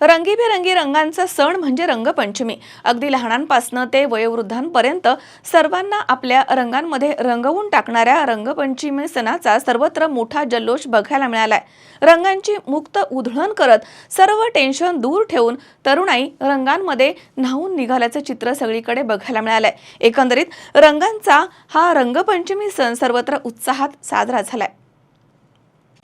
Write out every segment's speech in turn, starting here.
रंगीबेरंगी रंगांचा सण म्हणजे रंगपंचमी. अगदी लहानांपासनं ते वयोवृद्धांपर्यंत सर्वांना आपल्या रंगांमध्ये रंगवून टाकणाऱ्या रंगपंचमी सणाचा सर्वत्र मोठा जल्लोष बघायला मिळालाय. रंगांची मुक्त उधळण करत सर्व टेन्शन दूर ठेवून तरुणाई रंगांमध्ये न्हावून निघाल्याचं चित्र सगळीकडे बघायला मिळालंय. एकंदरीत रंगांचा हा रंगपंचमी सण सर्वत्र उत्साहात साजरा झालाय.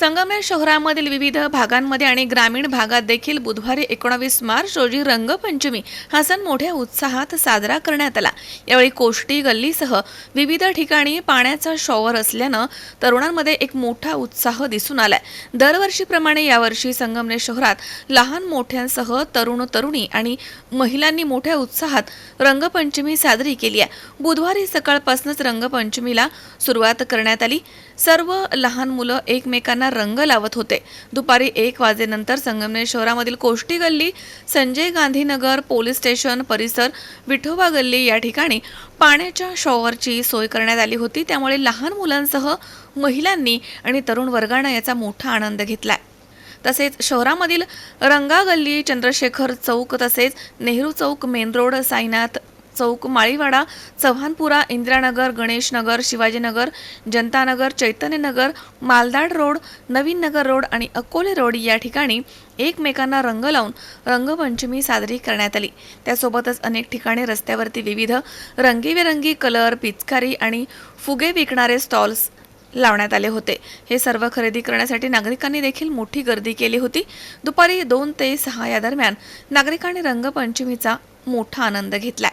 संगमेर शहरामधील विविध भागांमध्ये आणि ग्रामीण भागात देखील बुधवारी एकोणावीस मार्च रोजी रंगपंचमी हा सण मोठ्या उत्साहात साजरा करण्यात आला. यावेळी कोष्टी गल्लीसह विविध ठिकाणी पाण्याचा शॉवर असल्यानं तरुणांमध्ये एक मोठा उत्साह दिसून आलाय. दरवर्षीप्रमाणे यावर्षी संगमनेर शहरात लहान मोठ्यांसह तरुण तरुणी आणि महिलांनी मोठ्या उत्साहात रंगपंचमी साजरी केली आहे. बुधवारी सकाळपासूनच रंगपंचमीला सुरुवात करण्यात आली. सर्व लहान मुलं एकमेकांना रंग लावत होते. दुपारी एक वाजेनंतर संगमनेर शहरामधील कोष्टी गल्ली संजय गांधीनगर पोलीस स्टेशन परिसर विठोबा गल्ली या ठिकाणी पाण्याच्या शॉवरची सोय करण्यात आली होती. त्यामुळे लहान मुलांसह महिलांनी आणि तरुण वर्गानं याचा मोठा आनंद घेतलाय. तसेच शहरामधील रंगा गल्ली चंद्रशेखर चौक तसेच नेहरू चौक मेन रोड साईनाथ चौक माळीवाडा चव्हाणपुरा इंदिरानगर गणेशनगर शिवाजीनगर जनतानगर चैतन्यनगर मालदाड रोड नवीन नगर रोड आणि अकोले रोड या ठिकाणी एकमेकांना रंग लावून रंगपंचमी साजरी करण्यात आली. त्यासोबतच अनेक ठिकाणी रस्त्यावरती विविध रंगीबेरंगी कलर पिचकारी आणि फुगे विकणारे स्टॉल्स लावण्यात आले होते. हे सर्व खरेदी करण्यासाठी नागरिकांनी देखील मोठी गर्दी केली होती. दुपारी दोन ते सहा या दरम्यान नागरिकांनी रंगपंचमीचा मोठा आनंद घेतलाय.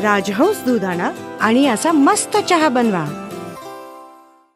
राजहंस दूध आणा आणि असा मस्त चहा बनवा.